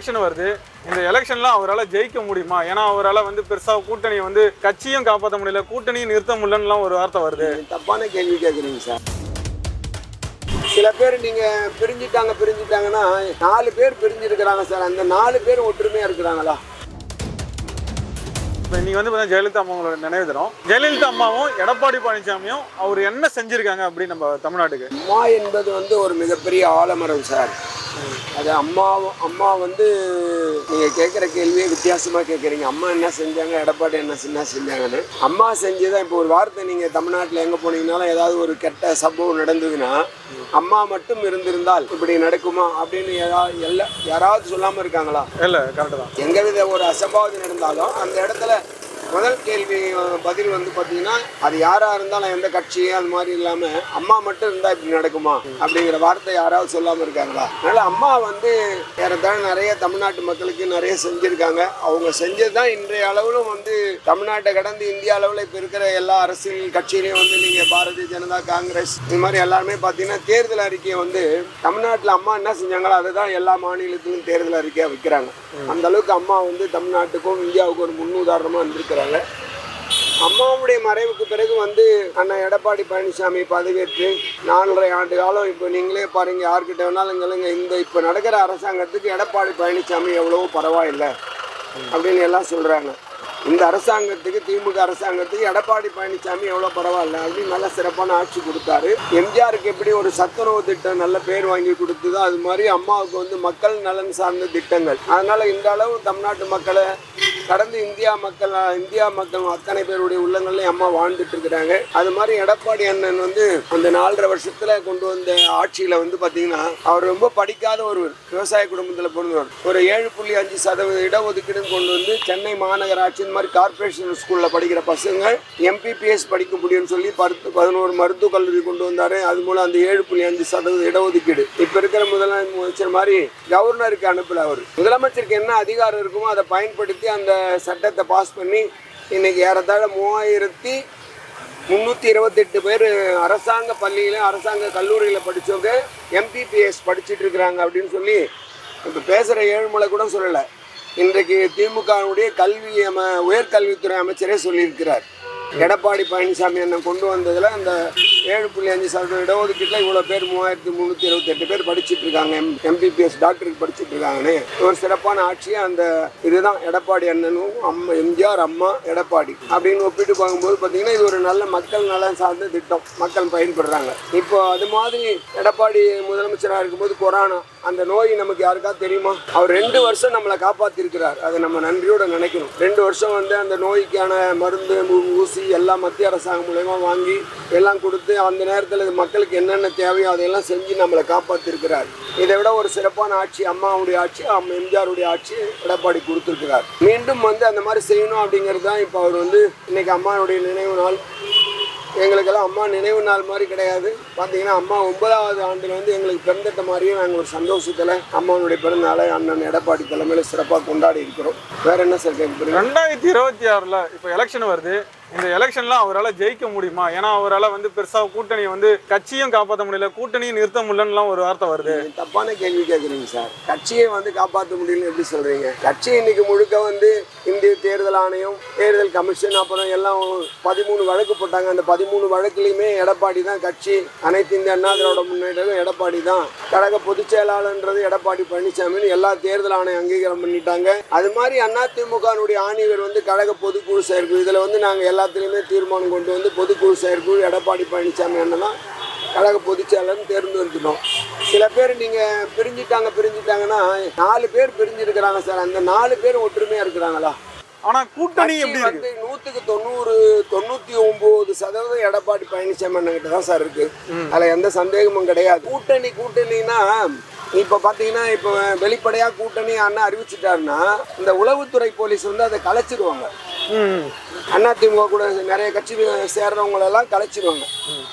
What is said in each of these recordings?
Election வருது. இந்த எலெக்ஷன்ல அவரால் ஜெயிக்க முடியுமா? ஏன்னா அவரால் வந்து பெருசா கூட்டணியை வந்து கட்சியும் காப்பாற்ற முடியல கூட்டணியும் நிறுத்த முடியலன்னுலாம் ஒரு வார்த்தை வருது. தப்பான கேள்வி கேட்குறீங்க சார். சில பேர் நீங்க பிரிஞ்சுட்டாங்க பிரிஞ்சுட்டாங்கன்னா நாலு பேர் பிரிஞ்சிருக்கிறாங்க சார். அந்த நாலு பேர் ஒற்றுமையா இருக்கிறாங்களா? இப்போ இன்னைக்கு வந்து பார்த்தீங்கன்னா ஜெயலலிதா அம்மாவோட நினைவு தினம். ஜெயலலிதா அம்மாவும் எடப்பாடி பழனிசாமியும் அவர் என்ன செஞ்சிருக்காங்க அப்படி நம்ம தமிழ்நாட்டுக்கு? அம்மா என்பது வந்து ஒரு மிகப்பெரிய ஆலமரம் சார். அது அம்மாவும் அம்மா வந்து நீங்கள் கேட்குற கேள்வியே வித்தியாசமாக கேட்குறீங்க அம்மா என்ன செஞ்சாங்க எடப்பாடி என்ன என்ன செஞ்சாங்கன்னு. அம்மா செஞ்சுதான் இப்போ ஒரு வார்த்தை நீங்கள் தமிழ்நாட்டில் எங்கே போனீங்கனாலும் ஏதாவது ஒரு கெட்ட சம்பவம் நடந்ததுன்னா அம்மா மட்டும் இருந்திருந்தால் இப்படி நடக்குமா அப்படின்னு ஏதாவது எல்லா யாராவது சொல்லாமல் இருக்காங்களா? இல்லை கரெக்டு தான். எங்க வித ஒரு அசம்பாவிதம் நடந்தாலும் அந்த இடத்துல முதல் கேள்வி பதில் வந்து பார்த்தீங்கன்னா அது யாராக இருந்தாலும் எந்த கட்சி அது மாதிரி இல்லாமல் அம்மா மட்டும் இருந்தால் இப்படி நடக்குமா? அப்படிங்கிற வார்த்தை யாராவது சொல்லாமல் இருக்காங்களா? அதனால் அம்மா வந்து ஏறத்தாழ நிறைய தமிழ்நாட்டு மக்களுக்கு நிறைய செஞ்சுருக்காங்க. அவங்க செஞ்சது தான் இன்றைய அளவிலும் வந்து தமிழ்நாட்டை கடந்து இந்திய அளவில் இப்போ இருக்கிற எல்லா அரசியல் கட்சியிலையும் வந்து நீங்கள் பாரதிய ஜனதா காங்கிரஸ் இது மாதிரி எல்லாருமே பார்த்தீங்கன்னா தேர்தல் அறிக்கையை வந்து தமிழ்நாட்டில் அம்மா என்ன செஞ்சாங்களோ அதை தான் எல்லா மாநிலத்திலும் தேர்தல் அறிக்கையாக வைக்கிறாங்க. அந்த அளவுக்கு அம்மா வந்து தமிழ்நாட்டுக்கும் இந்தியாவுக்கும் ஒரு முன்னுதாரணமாக இருந்திருக்கிறாங்க. அம்மாவுடைய மறைவுக்கு பிறகு வந்து அண்ணன் எடப்பாடி பழனிசாமி பதவியேற்று நாலரை ஆண்டு காலம் இப்போ நீங்களே பாருங்க யார்கிட்ட வேணாலும் கேளுங்க. இந்த இப்போ நடக்கிற அரசாங்கத்துக்கு எடப்பாடி பழனிசாமி எவ்வளவோ பரவாயில்லை அப்படின்னு எல்லாம் சொல்கிறாங்க இந்த அரசாங்கத்துக்கு திமுக அரசாங்கத்துக்கு எடப்பாடி பழனிசாமி எவ்வளோ பரவாயில்ல அப்படின்னு நல்ல சிறப்பான ஆட்சி கொடுத்தாரு. எம்ஜிஆருக்கு எப்படி ஒரு சத்துணவு திட்டம் நல்ல பேர் வாங்கி கொடுத்ததோ அது மாதிரி அம்மாவுக்கு வந்து மக்கள் நலன் சார்ந்த திட்டங்கள். அதனால இந்த அளவு தமிழ்நாட்டு மக்களை கடந்து இந்தியா மக்கள் இந்தியா மக்கள் அத்தனை பேருடைய உள்ளங்கள்லையும் அம்மா வாழ்ந்துட்டு இருக்கிறாங்க. அது மாதிரி எடப்பாடி அண்ணன் வந்து அந்த நாலரை வருஷத்துல கொண்டு வந்த ஆட்சியில வந்து பாத்தீங்கன்னா அவர் ரொம்ப படிக்காத ஒருவர் விவசாய குடும்பத்தில் பிறந்தவர். ஒரு ஏழு புள்ளி அஞ்சு சதவீத இடஒதுக்கீடுன்னு கொண்டு வந்து சென்னை மாநகராட்சி இந்த மாதிரி கார்ப்பரேஷன் ஸ்கூல்ல படிக்கிற பசங்க எம்பிபிஎஸ் படிக்க முடியும்னு சொல்லி பத்து பதினோரு மருத்துவக் கல்லூரி கொண்டு வந்தாரு. அது மூலம் அந்த ஏழு புள்ளி அஞ்சு சதவீத இடஒதுக்கீடு. இப்ப இருக்கிற முதலமைச்சர் மாதிரி கவர்னருக்கு அனுப்பல அவர். முதலமைச்சருக்கு என்ன அதிகாரம் இருக்குமோ அதை பயன்படுத்தி அந்த சட்டத்தை பாஸ் பண்ணி இன்னைக்கு ஏறத்தாழ மூவாயிரத்தி முந்நூற்றி இருபத்தெட்டு பேர் அரசாங்க பள்ளியில் அரசாங்க கல்லூரியில் படித்தவங்க எம்பிபிஎஸ் படிச்சுட்டு இருக்கிறாங்க அப்படின்னு சொல்லி இப்போ பேசுகிற ஏழுமலை கூட சொல்லலை. இன்றைக்கு திமுகவுடைய கல்வி அம உயர்கல்வித்துறை அமைச்சரே சொல்லியிருக்கிறார். எடப்பாடி பழனிசாமி அண்ணன் கொண்டு வந்ததில் அந்த ஏழு புள்ளி அஞ்சு சதவீத இடஒதுக்கீட்டில் இவ்வளோ பேர் மூவாயிரத்தி முந்நூற்றி இருபத்தெட்டு பேர் படிச்சுட்டு இருக்காங்க. எம் எம்பிபிஎஸ் டாக்டருக்கு படிச்சுட்டு இருக்காங்கன்னு. ஒரு சிறப்பான ஆட்சியை அந்த இதுதான் எடப்பாடி அண்ணனும் அம்மா எம்ஜிஆர் அம்மா எடப்பாடி அப்படின்னு ஒப்பிட்டு பார்க்கும்போது பார்த்தீங்கன்னா இது ஒரு நல்ல மக்கள் நலன் சார்ந்த திட்டம். மக்கள் பயன்படுறாங்க. இப்போ அது மாதிரி எடப்பாடி முதலமைச்சராக இருக்கும்போது கொரோனா அந்த நோய் நமக்கு யாருக்காவது தெரியுமா? அவர் ரெண்டு வருஷம் நம்மளை காப்பாற்றிருக்கிறார் அதை நம்ம நன்றியோட நினைக்கணும். ரெண்டு வருஷம் வந்து அந்த நோய்க்கான மருந்து ஊசி எல்லாம் மத்திய அரசாங்கம் மூலயமா வாங்கி எல்லாம் கொடுத்து அந்த நேரத்தில் மக்களுக்கு என்னென்ன தேவையோ அதையெல்லாம் செஞ்சு நம்மளை காப்பாற்றிருக்கிறார் இதை விட ஒரு சிறப்பான ஆட்சி அம்மாவுடைய ஆட்சி அம்மா எம்ஜிஆருடைய ஆட்சி எடப்பாடி கொடுத்துருக்கிறார். மீண்டும் வந்து அந்த மாதிரி செய்யணும் அப்படிங்கிறது தான் இப்போ அவர் வந்து இன்னைக்கு அம்மாவுடைய நினைவு நாள். எங்களுக்கெல்லாம் அம்மா நினைவு நாள் மாதிரி கிடையாது. பார்த்தீங்கன்னா அம்மா ஒன்பதாவது ஆண்டில் வந்து எங்களுக்கு பிறந்திட்ட மாதிரியும் நாங்கள் ஒரு சந்தோஷத்தில் அம்மாவுடைய பிறந்தநாளை அண்ணன் எடப்பாடி தலைமையில் சிறப்பாக கொண்டாடி இருக்கிறோம். வேற என்ன சார் கேட்க ரெண்டாயிரத்தி இருபத்தி ஆறில் இப்போ எலெக்ஷன் வருது. இந்த எலெக்ஷன்லாம் அவரால் ஜெயிக்க முடியுமா? ஏன்னா அவரால் வந்து பெருசாக கூட்டணியை வந்து கட்சியும் காப்பாற்ற முடியல கூட்டணியும் நிறுத்த முடியலன்னுலாம் ஒரு வார்த்தை வருது. தப்பான கேள்வி கேட்குறீங்க சார். கட்சியை வந்து காப்பாற்ற முடியலன்னு எப்படி சொல்கிறீங்க கட்சி இன்னைக்கு முழுக்க வந்து இந்திய தேர்தல் ஆணையம் தேர்தல் கமிஷன் அப்புறம் எல்லாம் பதிமூணு வழக்கு போட்டாங்க. அந்த பதிமூணு வழக்குலையுமே எடப்பாடி தான் கட்சி. அனைத்து இந்திய அண்ணா திராவிட முன்னேற்றம் எடப்பாடி தான். கழக பொதுச் செயலாளர்ன்றது எடப்பாடி பழனிசாமின்னு எல்லா தேர்தல் ஆணையம் அங்கீகாரம் பண்ணிட்டாங்க. அது மாதிரி அதிமுகனுடைய ஆணையர் வந்து கழக பொதுக்குழு செயற்குழு இதில் வந்து நாங்கள் எல்லாத்துலேயுமே தீர்மானம் கொண்டு வந்து பொதுக்குழு செயற்குழு எடப்பாடி பழனிசாமி அண்ணன் கழக பொதுச்செயலர்னு தேர்ந்தெடுத்துட்டோம் சில பேர் நீங்கள் பிரிஞ்சுட்டாங்க பிரிஞ்சுட்டாங்கன்னா நாலு பேர் பிரிஞ்சிருக்கிறாங்க சார். அந்த நாலு பேர் ஒற்றுமையாக இருக்கிறாங்களா? ஆனா கூட்டணி எப்படி வந்து நூற்றுக்கு தொண்ணூறு தொண்ணூற்றி ஒம்பது சதவீதம் எடப்பாடி பழனிசாமி அண்ணன்கிட்ட தான் சார் இருக்கு. அதில் எந்த சந்தேகமும் கிடையாது. கூட்டணி கூட்டணினா இப்போ பார்த்தீங்கன்னா இப்போ வெளிப்படையாக கூட்டணி அண்ணா அறிவிச்சிட்டாருன்னா இந்த உளவுத்துறை போலீஸ் வந்து அதை கலைச்சிருவாங்க. அதிமுக கூட நிறைய கட்சி சேர்றவங்களெல்லாம் கலைச்சிருவாங்க.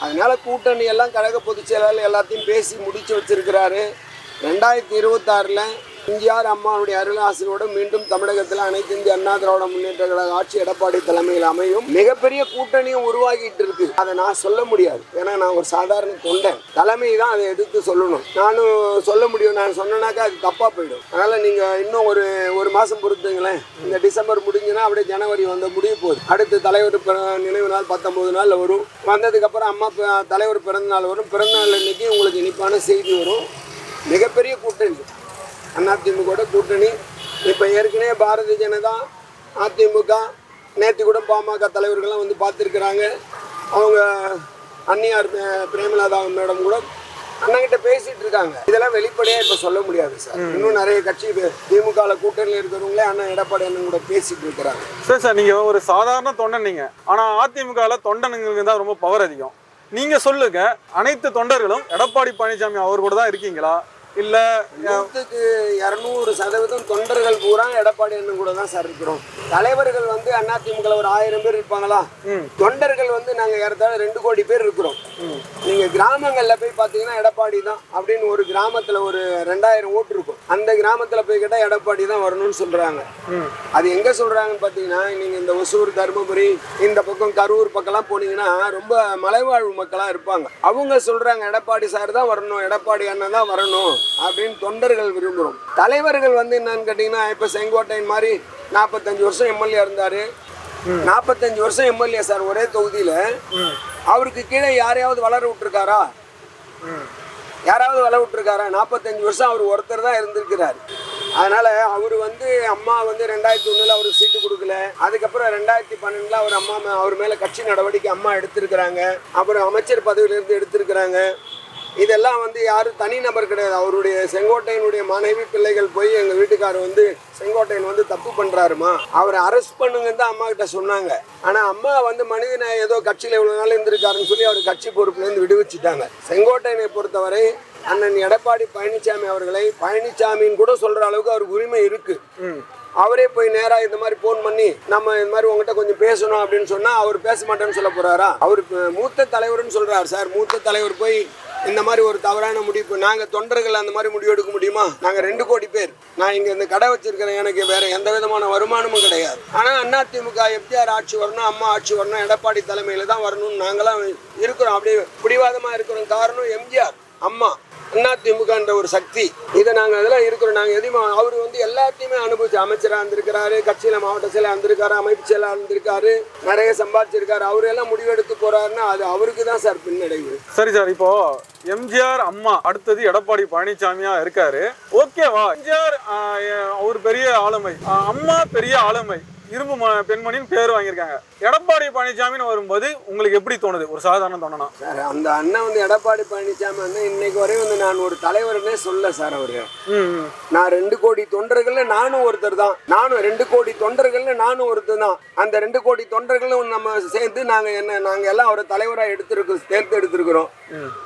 அதனால கூட்டணி எல்லாம் கழக பொதுச் செயலாளர் எல்லாத்தையும் பேசி முடிச்சு வச்சிருக்கிறாரு. ரெண்டாயிரத்தி இருபத்தாறில் எம்ஜிஆர் அம்மாவுடைய அருளாசினோடு மீண்டும் தமிழகத்தில் அனைத்து இந்திய அண்ணா திராவிட முன்னேற்ற கழக ஆட்சி எடப்பாடி தலைமையில் அமையும். மிகப்பெரிய கூட்டணியும் உருவாகிட்டு இருக்கு. அதை நான் சொல்ல முடியாது. ஏன்னா நான் ஒரு சாதாரண தொண்டன். தலைமை தான் அதை எடுத்து சொல்லணும். நானும் சொல்ல முடியும். நான் சொன்னேனாக்கா அது தப்பாக போயிடும். அதனால நீங்கள் இன்னும் ஒரு ஒரு மாதம் பொறுத்துங்களேன். இந்த டிசம்பர் முடிஞ்சுன்னா அப்படியே ஜனவரி வந்து முடிய போகுது அடுத்து தலைவர் பிற- நினைவு நாள் பத்தொம்போது நாளில் வரும். வந்ததுக்கப்புறம் அம்மா தலைவர் பிறந்த நாள் வரும். பிறந்த நாள் அன்னைக்கு உங்களுக்கு இனிப்பான செய்தி வரும். மிகப்பெரிய கூட்டணி. அதிமுக கூட்டணி. இப்போ ஏற்கனவே பாரதிய ஜனதா அதிமுக நேற்று கூட பாமக தலைவர்கள்லாம் வந்து பார்த்துருக்குறாங்க. அவங்க அன்னியார் பிரே- பிரேமலதா மேடம் கூட அண்ணங்கிட்ட பேசிட்டு இருக்காங்க. இதெல்லாம் வெளிப்படையா இப்ப சொல்ல முடியாது சார். இன்னும் நிறைய கட்சி திமுக கூட்டணியில் இருக்கிறவங்களே அண்ணன் எடப்பாடி அண்ணன் கூட பேசிட்டு இருக்கிறாங்க. சரி சார் நீங்க ஒரு சாதாரண தொண்டன் நீங்க. ஆனா அதிமுகல தொண்டனுங்களுக்கு தான் ரொம்ப பவர் அதிகம். நீங்க சொல்லுங்க அனைத்து தொண்டர்களும் எடப்பாடி பழனிசாமி அவர் கூட தான் இருக்கீங்களா? இல்ல நூற்றுக்கு இரநூறு சதவீதம் தொண்டர்கள் பூரா எடப்பாடி அண்ணன் கூட தான் சார் இருக்கிறோம். தலைவர்கள் வந்து அதிமுக ஒரு ஆயிரம் பேர் இருப்பாங்களா. தொண்டர்கள் வந்து நாங்க ஏறத்தாழ ரெண்டு கோடி பேர் இருக்கிறோம். கிராமங்கள்ல போய் பாத்தீங்கன்னா எடப்பாடி தான் அப்படின்னு ஒரு கிராமத்துல ஒரு ரெண்டாயிரம் ஓட்டு இருக்கும். அந்த கிராமத்துல போய் கேட்டா எடப்பாடி தான் வரணும்னு சொல்றாங்க. ம். அது எங்க சொல்றாங்கன்னு பாத்தீங்கன்னா நீங்க இந்த ஒசூர் தருமபுரி இந்த பக்கம் கரூர் பக்கம்லாம் போனீங்கன்னா ரொம்ப மலைவாழ்வு மக்களா இருப்பாங்க. அவங்க சொல்றாங்க எடப்பாடி சார் தான் வரணும் எடப்பாடி அண்ணன் தான் வரணும் அப்படின்னு தொண்டர்கள் விரும்புகிறோம் தலைவர்கள் வந்து என்னன்னு கேட்டிங்கன்னா இப்போ செங்கோட்டையன் மாதிரி நாற்பத்தஞ்சு வருஷம் எம்எல்ஏ இருந்தார். நாற்பத்தஞ்சு வருஷம் எம்எல்ஏ சார் ஒரே தொகுதியில் அவருக்கு கீழே யாரையாவது வளர விட்டுருக்காரா? யாராவது வளர விட்டுருக்காரா? நாற்பத்தஞ்சு வருஷம் அவர் ஒருத்தர் தான் இருந்திருக்கிறார். அதனால் அவர் வந்து அம்மா வந்து ரெண்டாயிரத்தி ஒன்றில் அவருக்கு சீட்டு கொடுக்கல. அதுக்கப்புறம் ரெண்டாயிரத்தி பன்னெண்டில் அவர் அம்மா அவர் மேலே கட்சி நடவடிக்கை அம்மா எடுத்திருக்கிறாங்க. அப்புறம் அமைச்சர் பதவியிலேருந்து எடுத்திருக்கிறாங்க. இதெல்லாம் வந்து யாரும் தனிநபர் கிடையாது. அவருடைய செங்கோட்டையனுடைய மனைவி பிள்ளைகள் போய் எங்க வீட்டுக்காரர் வந்து செங்கோட்டையன் வந்து தப்பு பண்றாருமா? அவரை அரெஸ்ட் பண்ணுங்கன்னு தான் அம்மா கிட்ட சொன்னாங்க. ஆனா அம்மா வந்து மனிதனை ஏதோ கட்சியில இவ்வளவு நாள் இருந்திருக்காருன்னு சொல்லி அவர் கட்சி பொறுப்புல இருந்து விடுவிச்சிட்டாங்க. செங்கோட்டையனை பொறுத்தவரை அண்ணன் எடப்பாடி பழனிசாமி அவர்களை பழனிசாமின்னு கூட சொல்ற அளவுக்கு அவருக்கு உரிமை இருக்கு. ம். அவரே போய் நேரா இந்த மாதிரி ஃபோன் பண்ணி நம்ம இந்த மாதிரி உங்ககிட்ட கொஞ்சம் பேசணும் அப்படின்னு சொன்னா அவர் பேச மாட்டேன்னு சொல்ல போறாரா? அவர் மூத்த தலைவர்னு சொல்றாரு சார். மூத்த தலைவர் போய் இந்த மாதிரி ஒரு தவறான முடிவு நாங்க தொண்டர்கள் அந்த மாதிரி முடிவு எடுக்க முடியுமா? நாங்க ரெண்டு கோடி பேர். நான் இங்க இந்த கடை வச்சிருக்கிறேன் எனக்கு வேற எந்த விதமான வருமானமும் கிடையாது. ஆனா அதிமுக எம்ஜிஆர் ஆட்சி வரணும் அம்மா ஆட்சி வரணும் எடப்பாடி தலைமையில தான் வரணும்னு நாங்களாம் இருக்கிறோம். அப்படியே பிடிவாதமா இருக்கிறோம். காரணம் எம்ஜிஆர். அம்மா அண்ணா திமுகன்ற ஒரு சக்தி. இதை நாங்கள் அதெல்லாம் இருக்கிறோம். நாங்கள் எதையுமே அவர் வந்து எல்லாத்தையுமே அனுபவிச்சு அமைச்சராக இருந்திருக்கிறாரு கட்சியில் மாவட்ட செயலாக இருந்திருக்காரு அமைப்பு செயலாக இருந்திருக்காரு நிறைய சம்பாதிச்சிருக்காரு. அவர் எல்லாம் முடிவெடுத்து போறாருன்னா அது அவருக்கு தான் சார் பின்னடைவு. சரி சார் இப்போ எம்ஜிஆர் அம்மா அடுத்தது எடப்பாடி பழனிசாமியா இருக்காரு. ஓகேவா? எம்ஜிஆர் அவர் பெரிய ஆளுமை. அம்மா பெரிய ஆளுமை. இரும்பு பெண்மணின்னு பேர் வாங்கியிருக்காங்க. எடப்பாடி பழனிசாமின்னு வரும்போது உங்களுக்கு எப்படி தோணுது? ஒரு சாதாரண தோணனா சார் அந்த அண்ணன் வந்து எடப்பாடி பழனிசாமி அண்ணன் இன்னைக்கு வரையும் வந்து நான் ஒரு தலைவர்னே சொல்ல சார் அவரு. நான் ரெண்டு கோடி தொண்டர்கள்ல நானும் ஒருத்தர் தான். நானும் ரெண்டு கோடி தொண்டர்கள்ல நானும் ஒருத்தர் தான். அந்த ரெண்டு கோடி தொண்டர்களும் நம்ம சேர்ந்து நாங்க என்ன நாங்க எல்லாம் அவரை தலைவராக எடுத்திருக்கோம் தேர்ந்தெடுத்திருக்கிறோம்.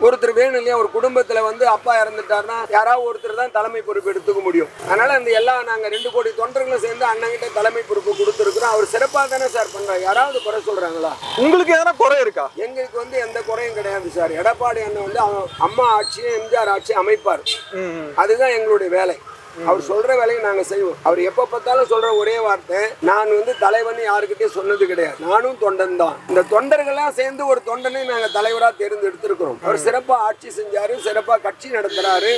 ஒருத்தர் வேணும் இல்லையா ஒரு குடும்பத்துல வந்து அப்பா இறந்துட்டாருன்னா யாராவது ஒருத்தர் தான் தலைமை பொறுப்பு எடுத்துக்க முடியும். அதனால அந்த எல்லா நாங்க ரெண்டு கோடி தொண்டர்களும் சேர்ந்து அண்ணங்கிட்ட தலைமை பொறுப்பு கொடுத்துருக்குறோம். அவர் சிறப்பாக தானே சார் பண்றாரு? யாராவது குறை சொல்றாங்களா? உங்களுக்கு எதனா குறை இருக்கா? எங்களுக்கு வந்து எந்த குறையும் கிடையாது சார். எடப்பாடி அண்ணன் வந்து அம்மா ஆட்சியும் எம்ஜிஆர் ஆட்சியும் அமைப்பார். அதுதான் எங்களுடைய வேலை. அவர் சொல்ற வேலையை நாங்க செய்வோம். அவர் எப்ப பார்த்தாலும் சொல்ற ஒரே வார்த்தை நான் வந்து தலைவன் யாருக்கிட்டையும் சொன்னது கிடையாது. நானும் தொண்டன் தான். இந்த தொண்டர்கள்லாம் சேர்ந்து ஒரு தொண்டனை நாங்க தலைவரா தேர்ந்தெடுத்திருக்கிறோம். அவர் சிறப்பா ஆட்சி செஞ்சாரு சிறப்பா கட்சி நடத்துறாரு.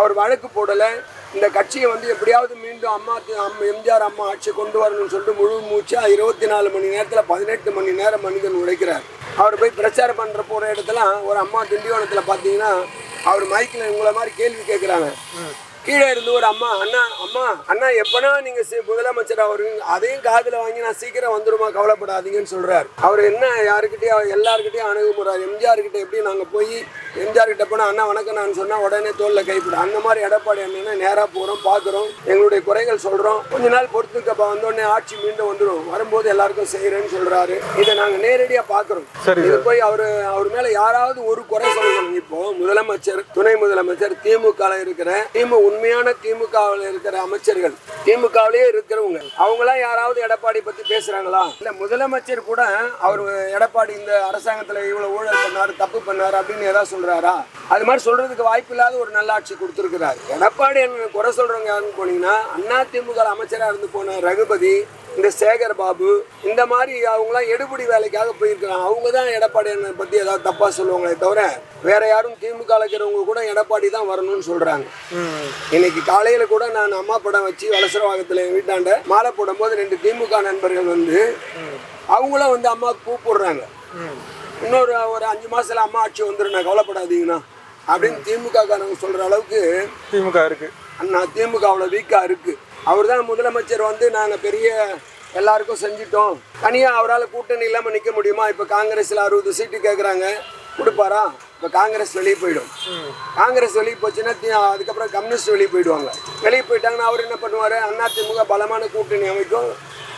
அவர் வழக்கு போடல. இந்த கட்சியை வந்து எப்படியாவது மீண்டும் அம்மா அம்மா எம்ஜிஆர் அம்மா ஆட்சி கொண்டு வரணும்னு சொல்லிட்டு முழு மூச்சா இருபத்தி நாலு மணி நேரத்தில் பதினெட்டு மணி நேரம் மனிதன் உழைக்கிறார். அவர் போய் பிரச்சாரம் பண்ணுற போகிற இடத்துல ஒரு அம்மா திண்டிவனத்தில் பார்த்தீங்கன்னா அவர் மைக்கில் உங்களை மாதிரி கேள்வி கேட்குறாங்க கீழே இருந்து ஒரு அம்மா அண்ணா அம்மா அண்ணா எப்பனா நீங்க முதலமைச்சர் முதலமைச்சரா அதையும் காதில் வாங்கி நான் சீக்கிரம் வந்துருமா கவலைப்படாதீங்கன்னு சொல்றாரு. அவர் என்ன யாருக்கிட்டயும் எல்லாருக்கிட்டையும் அணுகுமுறை எம்ஜிஆர் கிட்ட எப்படி நாங்க போய் எம்ஜிஆர் கிட்ட போனா அண்ணா வணக்கம் நான் சொன்னா உடனே தோல்ல கைப்பிட. அந்த மாதிரி எடப்பாடி அண்ணனை நேரா போறோம் பாக்குறோம். எங்களுடைய குறைகள் சொல்றோம். கொஞ்ச நாள் பொறுத்துக்கப்ப வந்தோடனே ஆட்சி மீண்டும் வந்துடும் வரும்போது எல்லாருக்கும் செய்யறேன்னு சொல்றாரு. இதை நாங்க நேரடியா பாக்குறோம். சரி இது போய் அவரு அவர் மேல யாராவது ஒரு குறை சொல்லணும். இப்போ முதலமைச்சர் துணை முதலமைச்சர் திமுக இருக்கிற திமுக உண்மையான திமுகவில் இருக்கிற அமைச்சர்கள் திமுகவிலேயே இருக்கிறவங்க அவங்களாம் யாராவது எடப்பாடி பத்தி பேசுறாங்களா? இல்ல முதலமைச்சர் கூட அவர் எடப்பாடி இந்த அரசாங்கத்துல இவ்வளவு ஊழல் பண்ணாரு தப்பு பண்ணாரு அப்படின்னு ஏதாவது சொல்றாரா? அது மாதிரி சொல்றதுக்கு வாய்ப்பு இல்லாத ஒரு நல்ல ஆட்சி கொடுத்துருக்கிறாரு. எடப்பாடி என்ன குறை சொல்றவங்க யாருன்னு போனீங்கன்னா அதிமுக அமைச்சராக இருந்து போன ரகுபதி இந்த சேகர் பாபு இந்த மாதிரி அவங்களாம் எடுபடி வேலைக்காக போயிருக்கிறாங்க. அவங்க தான் எடப்பாடி அண்ணனை பற்றி ஏதாவது தப்பாக சொல்லுவாங்களே தவிர வேற யாரும் திமுக இருக்கிறவங்க கூட எடப்பாடி தான் வரணும்னு சொல்றாங்க. இன்னைக்கு காலையில கூட நான் அம்மா படம் வச்சு வலசரவாகத்தில் என் வீட்டாண்ட மாலை போடும்போது ரெண்டு திமுக நண்பர்கள் வந்து அவங்களும் வந்து அம்மாவுக்கு கூப்பிடுறாங்க இன்னொரு ஒரு அஞ்சு மாசத்துல அம்மா ஆட்சி வந்துடும் நான் கவலைப்படாதீங்கண்ணா. அப்படின்னு திமுக காரங்க சொல்ற அளவுக்கு திமுக இருக்கு. அண்ணா திமுக அவ்வளோ வீக்காக இருக்கு. அவர் தான் முதலமைச்சர் வந்து நாங்கள் பெரிய எல்லாருக்கும் செஞ்சிட்டோம். தனியாக அவரால் கூட்டணி இல்லாமல் நிற்க முடியுமா? இப்போ காங்கிரஸில் அறுபது சீட்டு கேட்குறாங்க கொடுப்பாரா? இப்போ காங்கிரஸ் வெளியே போயிடும். காங்கிரஸ் வெளியே போச்சுன்னா அதுக்கப்புறம் கம்யூனிஸ்ட் வெளியே போயிடுவாங்க. வெளியே போயிட்டாங்கன்னா அவர் என்ன பண்ணுவார்? அதிமுக பலமான கூட்டணி அமைக்கும்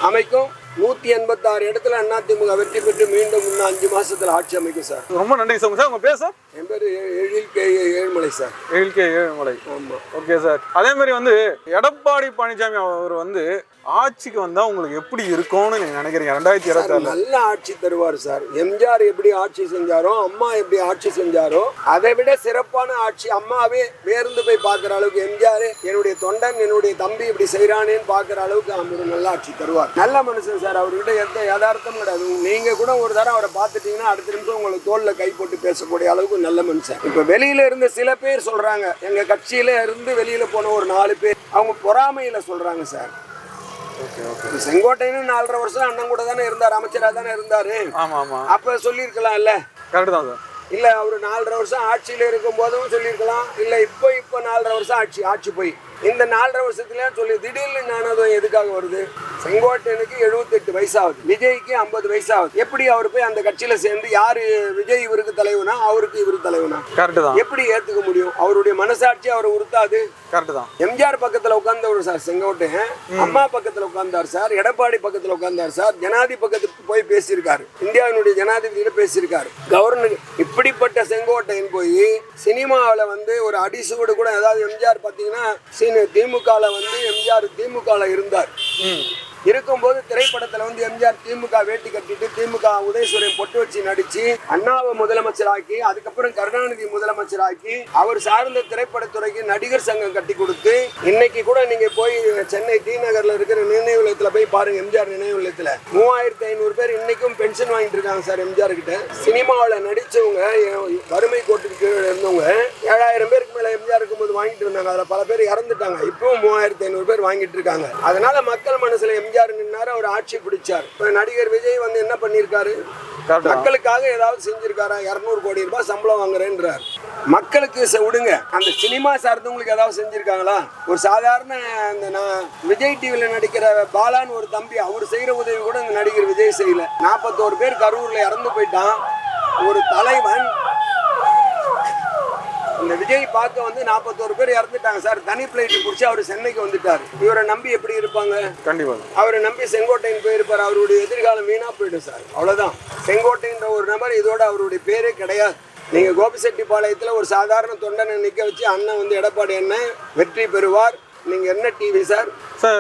அமைக்கும். நூற்றி எண்பத்தாறு இடத்துல அதிமுக வெற்றி பெற்று மீண்டும் இன்னும் அஞ்சு மாசத்துல ஆட்சி அமைக்கும் சார். ரொம்ப நன்றி சார். உங்க பேர் சார்? என் பேர் எழில் கே ஏழுமலை சார். எழில்கே ஏழுமலை. ஆமாம் ஓகே சார் அதே மாதிரி வந்து எடப்பாடி பழனிசாமி அவர் வந்து ஆட்சிக்கு வந்தா உங்களுக்கு எப்படி இருக்கும்னு நீங்க நினைக்கிறீங்க? ரெண்டாயிரத்தி இருபத்தாறுல. நல்ல ஆட்சி தருவார் சார். எம்ஜிஆர் எப்படி ஆட்சி செஞ்சாரோ அம்மா எப்படி ஆட்சி செஞ்சாரோ அதை விட சிறப்பான ஆட்சி அம்மாவே பேருந்து போய் பார்க்குற அளவுக்கு எம்ஜிஆர் என்னுடைய தொண்டன் என்னுடைய தம்பி இப்படி செய்கிறானேன்னு பார்க்குற அளவுக்கு அவர் நல்ல ஆட்சி தருவார். நல்ல மனுஷன் சார். அவர்கிட்ட எந்த யதார்த்தம் கிடையாது. நீங்க கூட ஒரு தடவை அவரை பார்த்துட்டீங்கன்னா அடுத்த நிமிஷம் உங்களுக்கு தோல்ல கை போட்டு பேசக்கூடிய அளவுக்கு நல்ல மனுஷன். இப்போ வெளியில இருந்து சில பேர் சொல்றாங்க எங்க கட்சியில இருந்து வெளியில போன ஒரு நாலு பேர் அவங்க பொறாமையில சொல்றாங்க சார். செங்கோட்டையனும் நாலரை வருஷம் அண்ணன் கூட தானே இருந்தார் அமைச்சராக தானே இருந்தாரு. அப்ப சொல்லியிருக்கலாம்ல? கரெக்ட் தான் சார். இல்ல அவர் நாலரை வருஷம் ஆட்சியில இருக்கும் போதும் சொல்லியிருக்கலாம். இல்ல இப்போ இப்போ நாலரை வருஷம் ஆட்சி ஆட்சி போய். இந்த நாலரை வருஷத்துல சொல்லி திடீர்னு ஞானதம் எதுக்காக வருது? செங்கோட்டையனுக்கு 78 வயசாகுது. விஜய்க்கு ஐம்பது வயசாகுது. எப்படி அவர் போய் அந்த கட்சியில சேர்ந்து யாரு விஜய் இவருக்கு தலைவனா அவருக்கு இவரு தலைவனா? கரெக்ட் தான். எப்படி ஏத்துக்க முடியும்? அவருடைய மனசாட்சி அவரை உறுத்தாது? கரெக்ட் தான். எம்ஜிஆர் பக்கத்துல உட்கார்ந்தவர் சார் செங்கோட்டையன். அம்மா பக்கத்துல உட்கார்ந்தார் சார். எடப்பாடி பக்கத்துல உட்கார்ந்தார் சார். ஜனாதி பக்கத்துக்கு போய் பேசியிருக்காரு. இந்தியாவினுடைய ஜனாதிபதியில பேசியிருக்காரு. கவர்னர் இப்படிப்பட்ட செங்கோட்டையன் போய் சினிமாவில் வந்து ஒரு அடிசுவடு கூட ஏதாவது எம்ஜிஆர் பார்த்தீங்கன்னா சீனு திமுகவில் வந்து எம்ஜிஆர் திமுகவில் இருந்தார். இருக்கும்போது திரைப்படத்துல வந்து எம்ஜிஆர் திமுக வேட்டி கட்டிட்டு திமுக உதயசூரியன் பொட்டு வச்சு நடிச்சு அண்ணாவை முதலமைச்சராக்கி அதுக்கப்புறம் கருணாநிதி முதலமைச்சராக்கி அவர் சார்ந்த திரைப்படத்துறைக்கு நடிகர் சங்கம் கட்டி கொடுத்து இன்னைக்கு கூட நீங்க போய் சென்னை டி நகர்ல இருக்கிற நினைவுலயத்துல போய் பாருங்க எம்ஜிஆர் நினைவுலயத்துல மூவாயிரத்தி ஐநூறு பேர் இன்னைக்கும் பென்ஷன் வாங்கிட்டு இருக்காங்க சார் எம்ஜிஆர் கிட்ட. சினிமாவில் நடிச்சவங்க வறுமை கோட்டுக்கு கீழே இருந்தவங்க ஏழாயிரம் பேருக்கு மேல எம்ஜிஆர் இருக்கும்போது வாங்கிட்டு இருந்தாங்க. அதுல பல பேர் இறந்துட்டாங்க. இப்பவும் மூவாயிரத்தி ஐநூறு பேர் வாங்கிட்டு இருக்காங்க. அதனால மக்கள் மனசுல எம்ஜிஆர் நின்னாரு அவர் ஆட்சி பிடிச்சார். இப்ப நடிகர் விஜய் வந்து என்ன பண்ணியிருக்காரு மக்களுக்காக ஏதாவது செஞ்சிருக்காரா? இரநூறு கோடி ரூபாய் சம்பளம் வாங்குறேன்றார். மக்களுக்கு விடுங்க. அந்த சினிமா சார்ந்தவங்களுக்கு ஏதாவது செஞ்சிருக்காங்களா? ஒரு சாதாரண அந்த நான் விஜய் டிவில நடிக்கிற பாலான்னு ஒரு தம்பி அவர் செய்யற உதவி கூட இந்த நடிகர் விஜய் செய்யல. நாற்பத்தோரு பேர் கரூர்ல இறந்து போயிட்டான். ஒரு தலைவன் இந்த விஜய் பார்க்க வந்து நாற்பத்தோரு பேர் இறந்துட்டாங்க சார். தனி பிளைட் பிடிச்சி அவர் சென்னைக்கு வந்துட்டார். இவரை நம்பி எப்படி இருப்பாங்க? கண்டிப்பா. சார் அவரை நம்பி செங்கோட்டையன் போயிருப்பார். அவருடைய எதிர்காலம் வீணா போயிடும் சார். அவ்வளவுதான். செங்கோட்டைன்ற ஒரு நபர் இதோட அவருடைய பேரே கிடையாது. நீங்க கோபிசெட்டிப்பாளையத்துல ஒரு சாதாரண தொண்டனை நிக்க வச்சு அண்ணன் வந்து எடப்பாடி அண்ணன் வெற்றி பெறுவார். நீங்க என்ன TV sir? Sir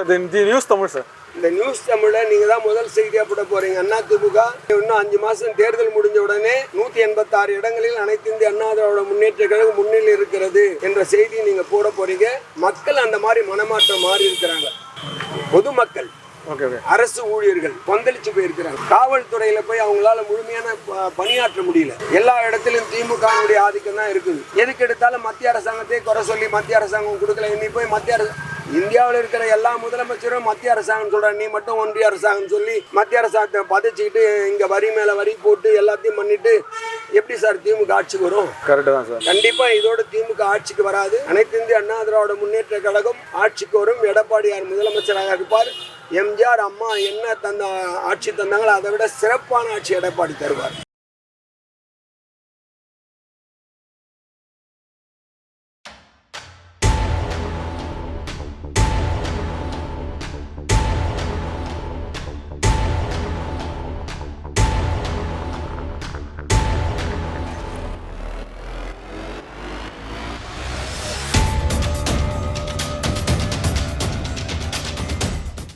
news Tamil sir. இந்த நியூஸ் தமிழ்ல நீங்க தான் முதல் செய்தியா போட போறீங்க. அண்ணா திமுக இன்னும் அஞ்சு மாசம் தேர்தல் முடிஞ்ச உடனே நூத்தி எண்பத்தாறு இடங்களில் அனைத்து இந்திய அண்ணா திராவிட முன்னேற்ற கழகம் முன்னில் இருக்கிறது என்ற செய்தி நீங்க போட போறீங்க. மக்கள் அந்த மாதிரி மனமாற்றம் மாறி இருக்கிறாங்க. பொதுமக்கள் அரசு ஊழியர்கள் கொந்தளிச்சு போயிருக்கிறாங்க. காவல்துறையில போய் அவங்களால முழுமையான பணியாற்ற முடியல. எல்லா இடத்திலும் திமுகவுடைய ஆதிக்கம் தான் இருக்குது. எதுக்கு எடுத்தாலும் மத்திய அரசாங்கத்தை குறை சொல்லி மத்திய அரசாங்கம் கொடுக்கல. நீ போய் மத்திய அரசு இந்தியாவில் இருக்கிற எல்லா முதலமைச்சரும் மத்திய அரசாங்கம் சொல்ற நீ மட்டும் ஒன்றிய அரசாங்கம் சொல்லி மத்திய அரசாங்கத்தை பதைச்சிக்கிட்டு இங்க வரி மேல வரி போட்டு எல்லாத்தையும் பண்ணிட்டு எப்படி சார் திமுக ஆட்சிக்கு வரும்? கரெக்ட் தான் சார். கண்டிப்பா இதோட திமுக ஆட்சிக்கு வராது. அனைத்து இந்திய அண்ணா திராவிட முன்னேற்ற கழகம் ஆட்சிக்கு வரும். எடப்பாடியார் முதலமைச்சராக இருப்பார். எம்ஜிஆர் அம்மா என்ன தந்த ஆட்சி தந்தாங்களோ அதை விட சிறப்பான ஆட்சி எடப்பாடி தருவார்.